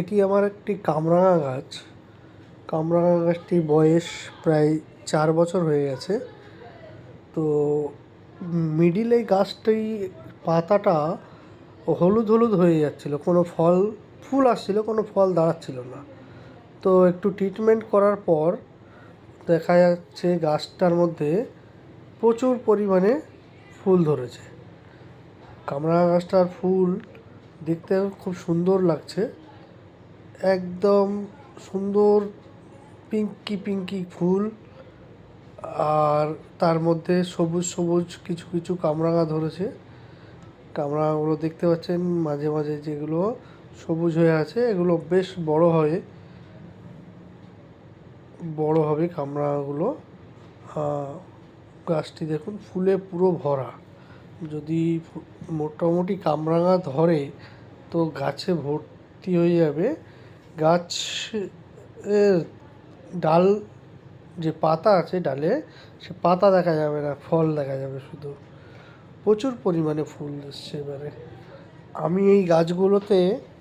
এটি আমার একটি কামরাঙা গাছ। কামরাঙা গাছটির বয়স প্রায় চার বছর হয়ে গেছে। তো মিডিল এই গাছটি পাতাটা হলুদ হলুদ হয়ে যাচ্ছিল। কোনো ফল, ফুল আসছিল, কোনো ফল দাঁড়াচ্ছিল না। তো একটু ট্রিটমেন্ট করার পর দেখা যাচ্ছে গাছটার মধ্যে প্রচুর পরিমাণে ফুল ধরেছে। কামরাঙা গাছটার ফুল দেখতে খুব সুন্দর লাগছে। একদম সুন্দর পিঙ্কি পিঙ্কি ফুল। আর তার মধ্যে সবুজ সবুজ কিছু কিছু কামরাঙা ধরেছে। কামরাঙাগুলো দেখতে পাচ্ছেন মাঝে মাঝে যেগুলো সবুজ হয়ে আছে, এগুলো বেশ বড় হয় বড় হবে কামরাঙাগুলো। গাছটি দেখুন, ফুলে পুরো ভরা। যদি মোটামুটি কামরাঙা ধরে, তো গাছে ভর্তি হয়ে যাবে। গাছ ডাল যে পাতা আছে ডালে, সে পাতা দেখা যাবে না, ফল দেখা যাবে শুধু। প্রচুর পরিমাণে ফুল এসছে এবারে। আমি এই গাছগুলোতে,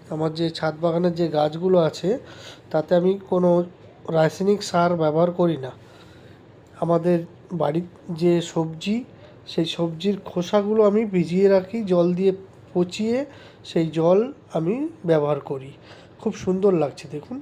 আমার যে ছাদ বাগানের যে গাছগুলো আছে, তাতে আমি কোনো রাসায়নিক সার ব্যবহার করি না। আমাদের বাড়ির যে সবজি, সেই সবজির খোসাগুলো আমি ভিজিয়ে রাখি, জল দিয়ে পচিয়ে সেই জল আমি ব্যবহার করি। খুব সুন্দর লাগছে দেখুন।